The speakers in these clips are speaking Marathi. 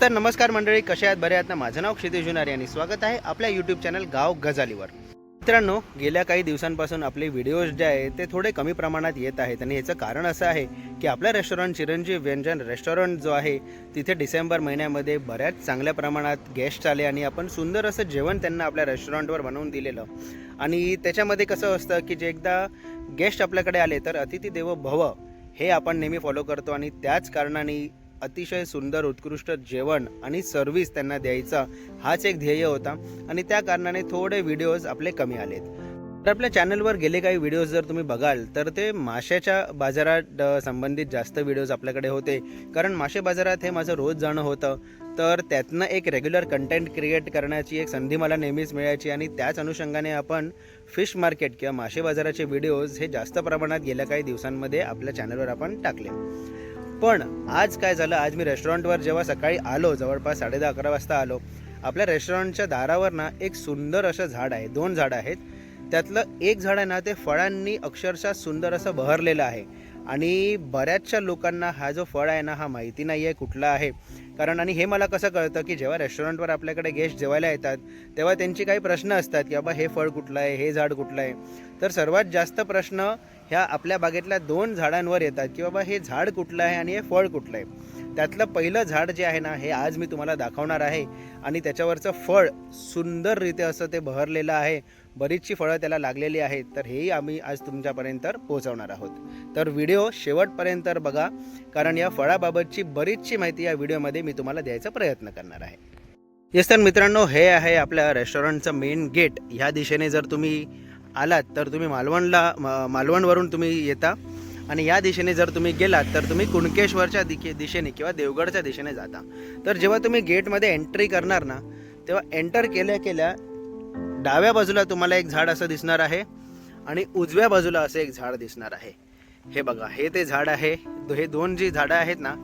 तर नमस्कार मंडळी कशा आहेत? बरे आहेत ना? माझं नाव क्षितिज जुनारे आणि स्वागत आहे आपल्या यूट्यूब चॅनल गाव गजालीवर. मित्रांनो गेल्या काही दिवसांपासून आपले व्हिडिओज जे आहे ते थोडे कमी प्रमाणात येत आहेत आणि याचं कारण असं आहे की आपलं रेस्टॉरंट चिरंजीव व्यंजन रेस्टॉरंट जो आहे तिथे डिसेंबर महिन्यामध्ये बऱ्याच चांगल्या प्रमाणात गेस्ट आले आणि आपण सुंदर असं जेवण त्यांना आपल्या रेस्टॉरंटवर बनवून दिलेलं. आणि त्याच्यामध्ये कसं असतं की जे एकदा गेस्ट आपल्याकडे आले तर अतिथी देव भव हे आपण नेहमी फॉलो करतो आणि त्याच कारणाने अतिशय सुंदर उत्कृष्ट जेवण आणि सर्व्हिस त्यांना द्यायचा हाच एक ध्येय होता. आणि त्या कारणाने थोडे व्हिडिओज आपले कमी आलेत. तर आपल्या चॅनलवर गेले काही व्हिडिओज जर तुम्ही बघाल तर ते माशाच्या बाजारात संबंधित जास्त व्हिडिओज आपल्याकडे होते. कारण मासे बाजारात हे माझं रोज जाणं होतं. तर त्यातनं एक रेग्युलर कंटेंट क्रिएट करण्याची एक संधी मला नेहमीच मिळायची आणि त्याच अनुषंगाने आपण फिश मार्केट किंवा मासे बाजाराचे व्हिडिओज हे जास्त प्रमाणात गेल्या काही दिवसांमध्ये आपल्या चॅनलवर आपण टाकले. पण आज काय झालं? आज मी रेस्टॉरंटवर जेव्हा सकाळी आलो जवळपास साडे दहा अकरा वाजता आलो आपल्या रेस्टॉरंटच्या दारावर ना एक सुंदर असं झाड आहे. दोन झाडं आहेत. त्यातलं एक झाड आहे ना ते फळांनी अक्षरशः सुंदर असं बहरलेलं आहे. आणि बऱ्याचशा लोकांना हा जो फळ आहे ना हा माहिती नाही आहे कुठला आहे. कारण आणि हे मला कसं कळतं की जेव्हा रेस्टॉरंटवर आपल्याकडे गेस्ट जेवायला येतात तेव्हा त्यांची काही प्रश्न असतात की बाबा हे फळ कुठलं आहे? हे झाड कुठलं आहे? तर सर्वात जास्त प्रश्न ह्या आपल्या बागेतल्या दोन झाडांवर येतात की बाबा हे झाड कुठलं आहे आणि हे फळ कुठलं आहे. त्यातलं पहिलं झाड जे आहे ना हे आज मी तुम्हाला दाखवणार आहे आणि त्याच्यावरचं फळ सुंदररीत्या असं ते बहरलेलं आहे. बरीचशी फळं त्याला लागलेली आहेत तर हेही आम्ही आज तुमच्यापर्यंत पोहोचवणार आहोत. तर व्हिडिओ शेवटपर्यंत बघा कारण या फळाबाबतची बरीचशी माहिती या व्हिडिओमध्ये मी तुम्हाला द्यायचा प्रयत्न करणार आहे. येस तर मित्रांनो हे आहे आपल्या रेस्टॉरंटचं मेन गेट. ह्या दिशेने जर तुम्ही आलात तर तुम्ही मालवणला म- मालवणवरून तुम्ही येता. आणि या दिशेने जर तुम्ही गेलात तर तुम्ही कुणकेश्वरच्या दिके दिशेने किंवा देवगडच्या दिशेने जाता. तर जेव्हा तुम्ही गेटमध्ये एंट्री करणार ना तेव्हा एंटर केल्या केल्या डाव्या बाजूला तुम्हाला एक झाड असं दिसणार आहे आणि उजव्या बाजूला असं एक झाड दिसणार आहे. हे बघा हे ते झाड आहे. हे दोन जी झाडं आहेत ना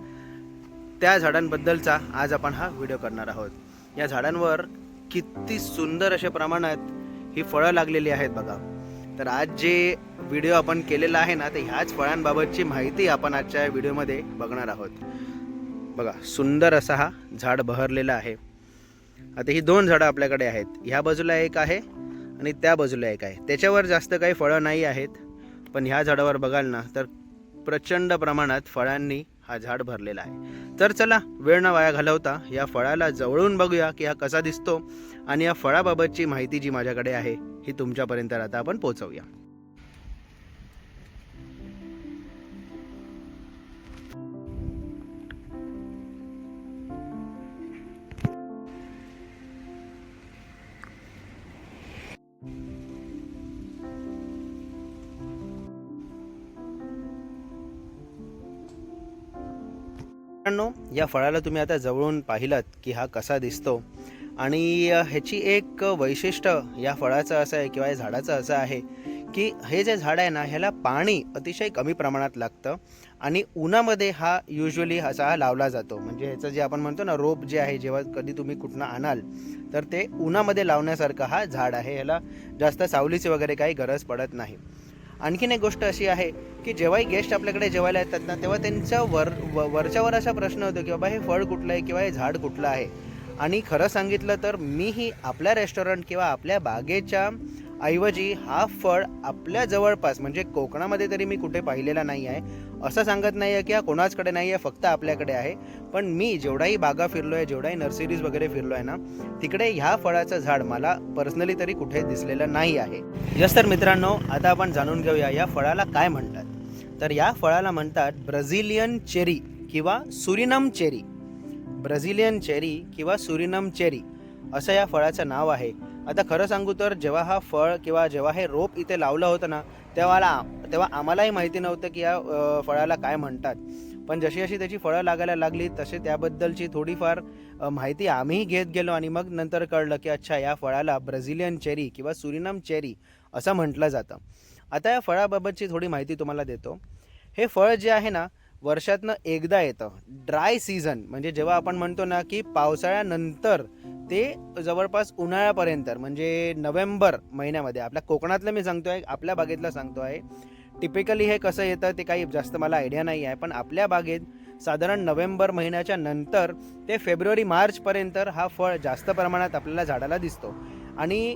त्या झाडांबद्दलचा आज आपण हा व्हिडिओ करणार आहोत. या झाडांवर किती सुंदर अशा प्रमाणात ही फळं लागलेली आहेत बघा. तर आज जे व्हिडिओ आपण केलेला आहे ना तर ह्याच फळांबाबतची माहिती आपण आजच्या व्हिडिओमध्ये बघणार आहोत. बघा सुंदर असा हा झाड बहरलेला आहे. आता ही दोन झाडं आपल्याकडे आहेत. ह्या बाजूला एक आहे आणि त्या बाजूला एक आहे. त्याच्यावर जास्त काही फळं नाही आहेत पण ह्या झाडावर बघाल ना तर प्रचंड प्रमाणात फळांनी हा झाड भरलेला आहे. तर चला वेळ न वाया घालवता या फळाला जवळून बघूया की हा कसा दिसतो आणि या फळाबाबतची माहिती जी माझ्याकडे आहे ही तुमच्यापर्यंत आता आपण पोहोचवूया. मित्रांनो या फळाला तुम्ही आता जवळून पाहिलात की हा कसा दिसतो. आणि ह्याची एक वैशिष्ट्य या फळाचं असं आहे किंवा या झाडाचं असं आहे की हे जे झाड आहे ना ह्याला पाणी अतिशय कमी प्रमाणात लागतं आणि उन्हामध्ये हा युजली असा हा लावला जातो. म्हणजे ह्याचं जे आपण म्हणतो ना रोप जे आहे जेव्हा कधी तुम्ही कुठनं आणाल तर ते उन्हामध्ये लावण्यासारखं हा झाड आहे. ह्याला जास्त सावलीची वगैरे काही गरज पडत नाही. आणखीन एक गोष्ट अशी आहे की जेव्हाही गेस्ट आपल्याकडे जेवायला येतात ना तेव्हा त्यांचा वर व- वरच्यावर असा प्रश्न होतो की बाबा हे फळ कुठलं आहे किंवा हे झाड कुठलं आहे? आणि खरं सांगितलं तर मीही आपल्या रेस्टॉरंट किंवा आपल्या बागेच्या ऐवजी हा फळ आपल्या जवळपास म्हणजे कोकणामध्ये तरी मी कुठे पाहिलेला नाही आहे असं सांगत नाही आहे की हा कोणाचकडे नाही आहे फक्त आपल्याकडे आहे. पण मी जेवढाही बागा फिरलो आहे जेवढाही नर्सरीज वगैरे फिरलो आहे ना तिकडे ह्या फळाचं झाड मला पर्सनली तरी कुठे दिसलेलं नाही आहे. यस तर मित्रांनो आता आपण जाणून घेऊया या फळाला काय म्हणतात. तर या फळाला म्हणतात ब्राझिलियन चेरी किंवा सुरिनम चेरी. ब्राझिलियन चेरी किंवा सुरिनम चेरी. असं या फळाचं नाव आहे. आता खरं सांगू तर जेव्हा हा फळ किंवा जेव्हा हे रोप इथे लावलं होतं ना तेव्हा तेव्हा आम्हालाही माहिती नव्हतं की या फळाला काय म्हणतात. पण जशी अशी त्याची फळं लागायला लागली तसे त्याबद्दलची थोडीफार माहिती आम्हीही घेत गेलो आणि मग नंतर कळलं की अच्छा या फळाला ब्राझिलियन चेरी किंवा सुरिनम चेरी असं म्हटलं जातं. आता या फळाबाबतची थोडी माहिती तुम्हाला देतो. हे फळ जे आहे ना वर्षातनं एकदा येतं. ड्राय सीझन म्हणजे जेव्हा आपण म्हणतो ना की पावसाळ्यानंतर ते जवळपास उन्हाळ्यापर्यंत म्हणजे नोव्हेंबर महिन्यामध्ये. आपल्या कोकणातलं मी सांगतो आहे आपल्या बागेतलं सांगतो आहे टिपिकली हे कसं येतं ते काही जास्त मला आयडिया नाही आहे पण आपल्या बागेत साधारण नोव्हेंबर महिन्याच्या नंतर ते फेब्रुवारी मार्चपर्यंत हा फळ जास्त प्रमाणात आपल्याला झाडाला दिसतो. आणि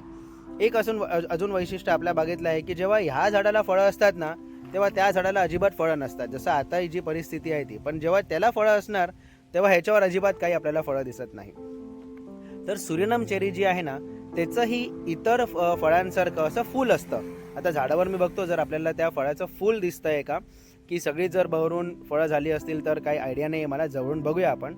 एक असून अजून वैशिष्ट्य आपल्या बागेतलं आहे की जेव्हा ह्या झाडाला फळं असतात ना तेव्हा त्या झाडाला अजिबात फळं नसतात. जसं आता ही जी परिस्थिती आहे ती. पण जेव्हा त्याला फळं असणार तेव्हा ह्याच्यावर अजिबात काही आपल्याला फळं दिसत नाही. तर सुरिनम चेरी जी आहे ना त्याचंही इतर फ- फळांसारखं असं फूल असतं. आता झाडावर मी बघतो जर आपल्याला त्या फळाचं फूल दिसतं आहे का की सगळी जर बहरून फळं झाली असतील तर काही आयडिया नाही आहे मला जवळून बघूया आपण.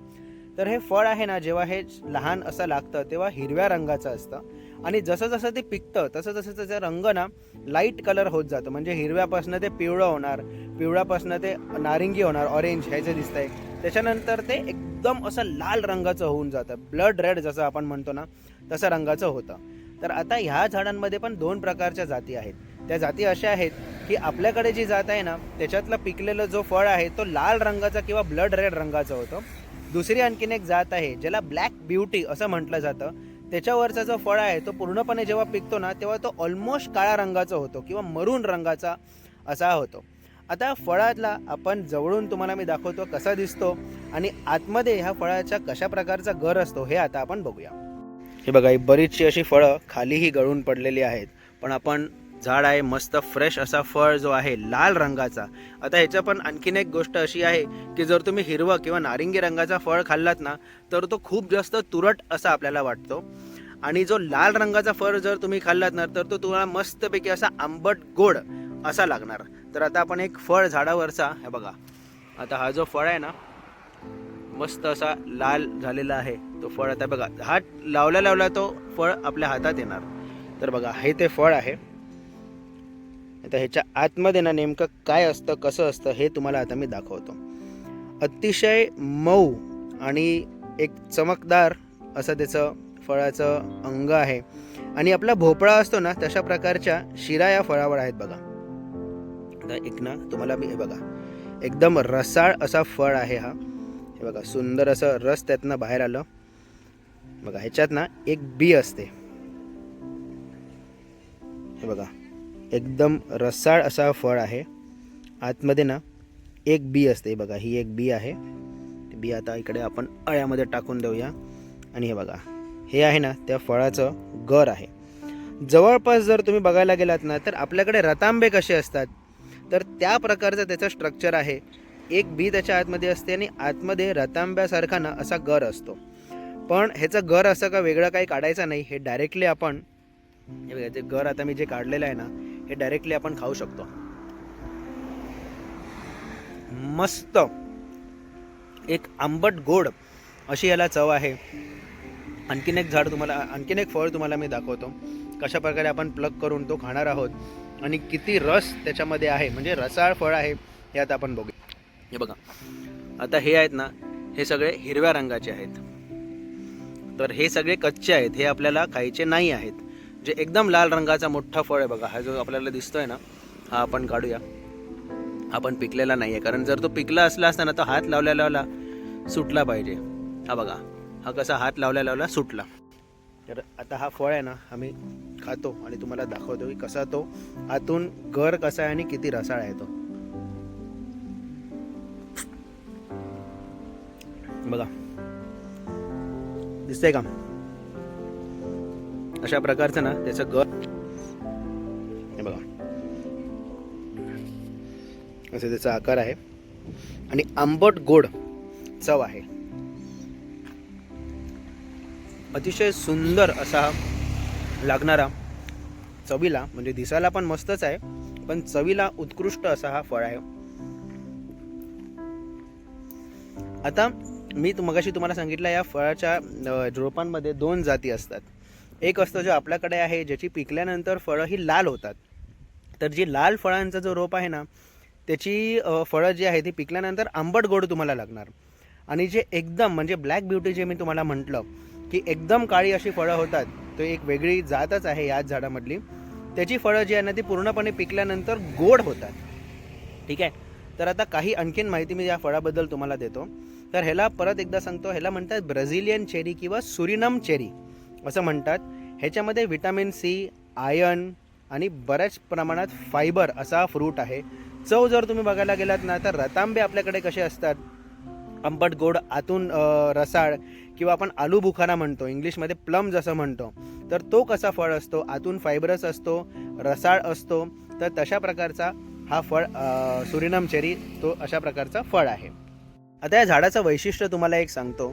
तर हे फळ आहे ना जेव्हा हे लहान असं लागतं तेव्हा हिरव्या रंगाचं असतं. आणि जसं जसं ते पिकतं तसं तसं त्याचा रंग ना लाइट कलर होत जातं. म्हणजे हिरव्यापासनं ते पिवळं होणार पिवळ्यापासनं ते नारिंगी होणार ऑरेंज ह्याचं दिसतंय. त्याच्यानंतर ते एकदम असं लाल रंगाचं होऊन जातं. ब्लड रेड जसं आपण म्हणतो ना तसं रंगाचं होतं. तर आता ह्या झाडांमध्ये पण दोन प्रकारच्या जाती आहेत. त्या जाती अशा आहेत की आपल्याकडे जी जात आहे ना त्याच्यातलं पिकलेलं जो फळ आहे तो लाल रंगाचा किंवा ब्लड रेड रंगाचा होतो. दुसरी आणखीन एक जात आहे ज्याला ब्लॅक ब्युटी असं म्हटलं जातं. त्याच्यावरचा जो फळ आहे तो पूर्णपणे जेव्हा पिकतो ना तेव्हा तो ऑलमोस्ट काळ्या रंगाचा होतो किंवा मरून रंगाचा असा होतो. आता फळातला आपण जवळून तुम्हाला मी दाखवतो कसा दिसतो आणि आतमध्ये ह्या फळाच्या कशा प्रकारचा गर असतो हे आता आपण बघूया. हे बघा ही बरीचशी अशी फळं खालीही गळून पडलेली आहेत. पण आपण झाड आहे मस्त फ्रेश असा फळ जो आहे लाल रंगाचा. आता ह्याच्या पण आणखीन एक गोष्ट अशी आहे की जर तुम्ही हिरवं किंवा नारिंगी रंगाचा फळ खाल्लात ना तर तो खूप जास्त तुरट असा आपल्याला वाटतो. आणि जो लाल रंगाचा फळ जर तुम्ही खाल्लात ना तर तो तुम्हाला मस्तपैकी असा आंबट गोड असा लागणार. तर आता आपण एक फळ झाडावरचा हे बघा. आता हा जो फळ आहे ना मस्त असा लाल झालेला आहे तो फळ आता बघा. हात लावल्या लावला तो फळ आपल्या हातात येणार. तर बघा हे ते फळ आहे. आता ह्याच्या आतमध्ये ना नेमकं काय असतं कसं असतं हे तुम्हाला आता मी दाखवतो. अतिशय मऊ आणि एक चमकदार असं त्याचं फळाचं अंग आहे. आणि आपला भोपळा असतो ना तशा प्रकारच्या शिरा या फळावर आहेत बघा. एक ना तुम्हाला मी हे बघा. एकदम रसाळ असा फळ आहे हा. हे बघा सुंदर असं रस त्यातनं बाहेर आलं. बघा ह्याच्यात ना एक बी असते. हे बघा. एकदम रसाळ असा फळ आहे. आतमध्ये ना एक बी असते बघा ही एक बी आहे. बी आता इकडे आपण अळ्यामध्ये टाकून देऊया. आणि हे बघा हे आहे ना त्या फळाचं गर आहे. जवळपास जर तुम्ही बघायला गेलात ना तर आपल्याकडे रतांबे कसे असतात? तर त्या प्रकारचं त्याचं स्ट्रक्चर आहे. एक बी त्याच्या आतमध्ये असते आणि आतमध्ये रतांब्यासारखा ना असा गर असतो. पण ह्याचं गर असं का वेगळं काही काढायचं नाही हे डायरेक्टली आपण हे बघा ते गर आता मी जे काढलेलं आहे ना हे डायरेक्टली आपण खाऊ शकतो. मस्त. एक आंबट गोड अशी याला चव आहे. आणखीन एक झाड तुम्हाला आणखीन एक फळ तुम्हाला मी दाखवतो. कशा प्रकारे आपण प्लग करून तो खाणार आहोत आणि किती रस त्याच्यामध्ये आहे म्हणजे रसाळ फळ आहे हे आता आपण बघू. हे बघा. आता हे आहेत ना हे सगळे हिरव्या रंगाचे आहेत. तर हे सगळे कच्चे आहेत हे आपल्याला खायचे नाही आहेत. जे एकदम लाल रंगाचा मोठा फळ आहे बघा हा जो आपल्याला दिसतोय ना हा आपण काढूया. आपण पिकलेला नाही आहे कारण जर तो पिकला असला असता ना तर हात लावल्या लावला सुटला पाहिजे. हा बघा हा कसा हात लावल्या लावला सुटला. तर आता हा फळ आहे ना आम्ही खातो आणि तुम्हाला दाखवतो की कसा तो आतून गर कसा आहे आणि किती रसाळ आहे तो. बघा. दिसतंय का? अशा प्रकारचं ना त्याचं गर हे बघा. असे त्याचा आकार आहे. आणि आंबट गोड चव आहे. अतिशय सुंदर असा लागणारा चवीला म्हणजे दिसायला पण मस्तच आहे पण चवीला उत्कृष्ट असा हा फळ आहे. आता मी मगाशी तुम्हाला सांगितलं या फळाच्या रोपांमध्ये दोन जाती असतात. एक असतं जो आपल्याकडे आहे ज्याची पिकल्यानंतर फळं ही लाल होतात. तर जी लाल फळांचा जो रोप आहे ना त्याची फळं जी आहे ती पिकल्यानंतर आंबट गोड तुम्हाला लागणार. आणि जे एकदम म्हणजे ब्लॅक ब्युटी जे मी तुम्हाला म्हटलं की एकदम काळी अशी फळं होतात तो एक वेगळी जातच आहे याच झाडामधली. त्याची फळं जी आहे ना ती पूर्णपणे पिकल्यानंतर गोड होतात. ठीक आहे? तर आता काही आणखीन माहिती मी या फळाबद्दल तुम्हाला देतो. तर ह्याला परत एकदा सांगतो ह्याला म्हणतात ब्राझिलियन चेरी किंवा सुरिनम चेरी. असं म्हणतात. ह्याच्यामध्ये व्हिटॅमिन सी आयर्न आणि बऱ्याच प्रमाणात फायबर असा फ्रूट आहे. चव जर तुम्ही बघायला गेलात ना तर रतांबे आपल्याकडे कसे असतात? आंबट गोड आतून रसाळ किंवा आपण आलू बुखारा म्हणतो इंग्लिशमध्ये प्लम जसं म्हणतो तर तो कसा फळ असतो? आतून फायबरस असतो रसाळ असतो तर तशा प्रकारचा हा फळ अ, सुरिनम चेरी तो अशा प्रकारचा फळ आहे. आता या झाडाचं वैशिष्ट्य तुम्हाला एक सांगतो.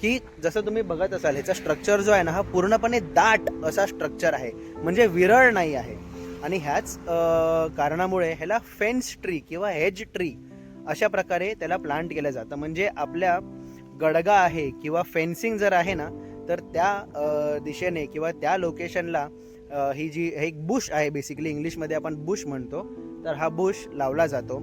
की जसं तुम्ही बघत असाल ह्याचा स्ट्रक्चर जो आहे ना हा पूर्णपणे दाट असा स्ट्रक्चर आहे. म्हणजे विरळ नाही आहे. आणि ह्याच कारणामुळे ह्याला फेन्स ट्री किंवा हेज ट्री अशा प्रकारे त्याला प्लांट केलं जातं. म्हणजे आपल्या गडगा आहे किंवा फेन्सिंग जर आहे ना तर त्या दिशेने किंवा त्या लोकेशनला ही जी हे एक बुश आहे बेसिकली इंग्लिशमध्ये आपण बुश म्हणतो तर हा बुश लावला जातो.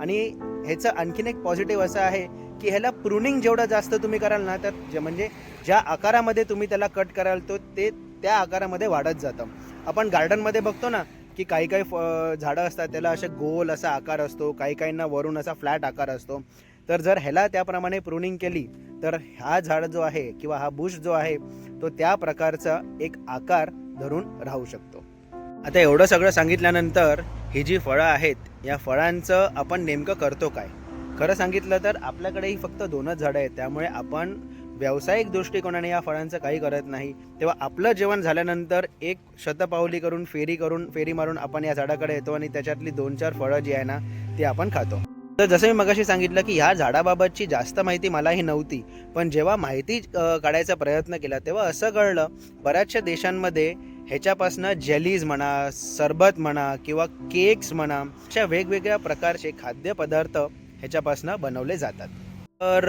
आणि ह्याचं आणखीन एक पॉझिटिव्ह असं आहे की ह्याला प्रुनिंग जेवढं जास्त तुम्ही कराल ना तर म्हणजे ज्या आकारामध्ये तुम्ही त्याला कट कराल तो ते त्या आकारामध्ये वाढत जातं. आपण गार्डनमध्ये बघतो ना की काही काही फ- झाडं असतात त्याला असे गोल असा आकार असतो काही काहींना वरून असा फ्लॅट आकार असतो. तर जर ह्याला त्याप्रमाणे प्रुनिंग केली तर हा झाड जो आहे किंवा हा बुश जो आहे तो त्या प्रकारचा एक आकार धरून राहू शकतो. आता एवढं सगळं सांगितल्यानंतर ही जी फळं आहेत या फळांचं आपण नेमकं करतो काय? खरं सांगितलं तर आपल्याकडेही फक्त दोनच झाडं आहेत. त्यामुळे आपण व्यावसायिक दृष्टिकोनाने या फळांचं काही करत नाही. तेव्हा आपलं जेवण झाल्यानंतर एक शतपावली करून फेरी करून फेरी मारून आपण या झाडाकडे येतो आणि त्याच्यातली दोन चार फळं जी आहे ना ती आपण खातो. तर जसं मी मगाशी सांगितलं की ह्या झाडाबाबतची जास्त माहिती मलाही नव्हती. पण जेव्हा माहिती काढायचा प्रयत्न केला तेव्हा असं कळलं बऱ्याचशा देशांमध्ये ह्याच्यापासनं जेलीज म्हणा सरबत म्हणा किंवा केक्स म्हणा अशा वेगवेगळ्या प्रकारचे खाद्यपदार्थ ह्याच्यापासनं बनवले जातात. तर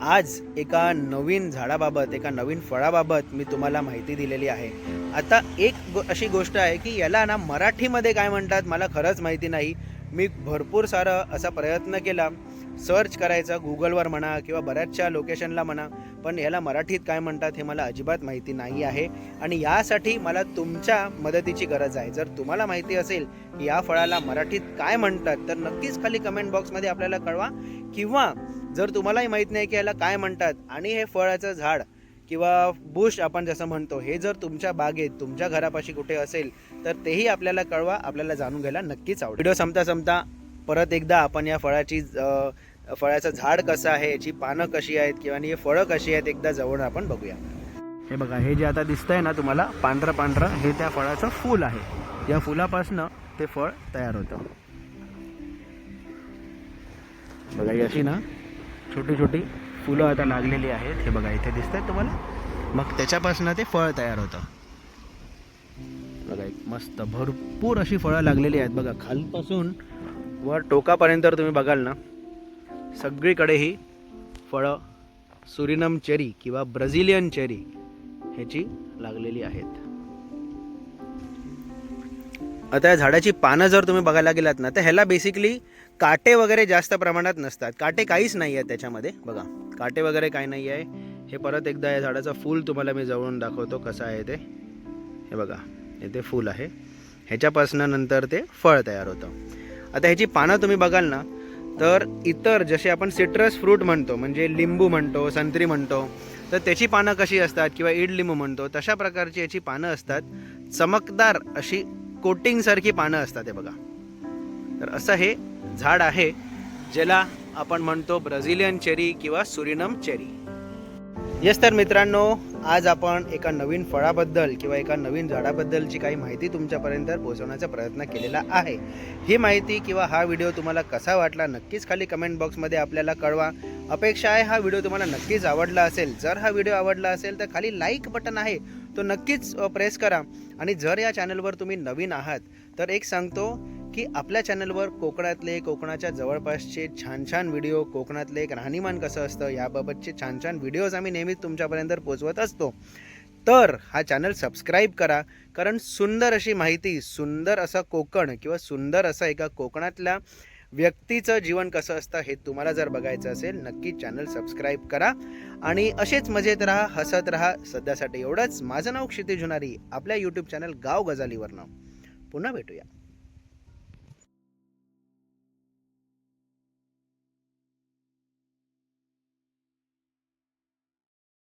आज एका नवीन झाडाबाबत एका नवीन फळाबाबत मी तुम्हाला माहिती दिलेली आहे. आता एक गो अशी गोष्ट आहे की याला ना मराठीमध्ये काय म्हणतात मला खरंच माहिती नाही. मी भरपूर सारं असा प्रयत्न केला. सर्च करायचा गुगलवर म्हणा किंवा बऱ्याचशा लोकेशनला म्हणा पण याला मराठीत काय म्हणतात हे मला अजिबात माहिती नाही आहे. आणि यासाठी मला तुमच्या मदतीची गरज आहे. जर तुम्हाला माहिती असेल की या फळाला मराठीत काय म्हणतात तर नक्कीच खाली कमेंट बॉक्समध्ये आपल्याला कळवा. किंवा जर तुम्हालाही माहीत नाही की याला काय म्हणतात आणि हे फळाचं झाड किंवा बुश आपण जसं म्हणतो हे जर तुमच्या बागेत तुमच्या घरापाशी कुठे असेल तर तेही आपल्याला कळवा. आपल्याला जाणून घ्यायला नक्कीच आवडेल. व्हिडिओ संपता संपता परत एकदा आपण या फळाची फळाचं झाड कसं आहे याची पानं कशी आहेत किंवा हे फळं कशी आहेत एकदा जवळ आपण बघूया. हे बघा हे जे आता दिसतंय ना तुम्हाला पांढरं पांढरं हे त्या फळाचं फूल आहे. या फुलापासनं ते फळ तयार होतं. बघा अशी ना छोटी छोटी फुलं आता लागलेली आहेत. हे बघा इथे दिसत आहेत तुम्हाला? मग त्याच्यापासून ते फळ तयार होतं. बघा एक मस्त भरपूर अशी फळं लागलेली आहेत. बघा खालपासून वर टोकापर्यंत तुम्ही बघाल ना सगळीकडे ही फळं सुरिनम चेरी किंवा ब्राझिलियन चेरी ह्याची लागलेली आहेत. आता या झाडाची पानं जर तुम्ही बघायला गेलात ना तर ह्याला बेसिकली काटे वगैरे जास्त प्रमाणात नसतात. काटे काहीच नाही आहेत त्याच्यामध्ये. बघा काटे वगैरे काही नाही आहे हे परत एकदा या झाडाचं फूल तुम्हाला मी जवळून दाखवतो कसं आहे ते. हे बघा हे ते फूल आहे. ह्याच्यापासनं नंतर ते फळ तयार होतं. आता ह्याची पानं तुम्ही बघाल ना तर इतर जसे आपण सिट्रस फ्रूट म्हणतो म्हणजे लिंबू म्हणतो संत्री म्हणतो तर त्याची पानं कशी असतात किंवा इड लिंबू म्हणतो तशा प्रकारची याची पानं असतात. चमकदार अशी कोटिंगसारखी पानं असतात हे बघा. तर असं हे झाड आहे ज्याला आपण म्हणतो ब्राझिलियन चेरी किंवा सुरिनम चेरी येस तर मित्रांनो आज आपण एका नवीन फळाबद्दल किंवा एका नवीन झाडाबद्दलची काही माहिती तुमच्यापर्यंत पोहोचवण्याचा प्रयत्न केलेला आहे. ही माहिती किंवा हा व्हिडिओ तुम्हाला कसा वाटला नक्कीच खाली कमेंट बॉक्समध्ये आपल्याला कळवा. अपेक्षा आहे हा व्हिडिओ तुम्हाला नक्कीच आवडला असेल. जर हा व्हिडिओ आवडला असेल तर खाली लाईक बटन आहे. तो नक्कीच प्रेस करा. आणि जर या चॅनलवर तुम्ही नवीन आहात तर एक सांगतो की आपल्या चॅनलवर कोकणातले कोकणाच्या जवळपासचे छान छान व्हिडिओ कोकणातले एक राहणीमान कसं असतं याबाबतचे छान छान व्हिडिओज आम्ही नेहमीच तुमच्यापर्यंत पोचवत असतो. तर हा चॅनल सबस्क्राईब करा कारण सुंदर अशी माहिती सुंदर असं कोकण किंवा सुंदर असं एका कोकणातल्या व्यक्तीचं जीवन कसं असतं हे तुम्हाला जर बघायचं असेल नक्की चॅनल सबस्क्राईब करा. आणि असेच मजेत राहा हसत राहा. सध्यासाठी एवढंच. माझं नाव क्षितिज होणारी आपल्या यूट्यूब चॅनल गाव गजालीवरनं. पुन्हा भेटूया.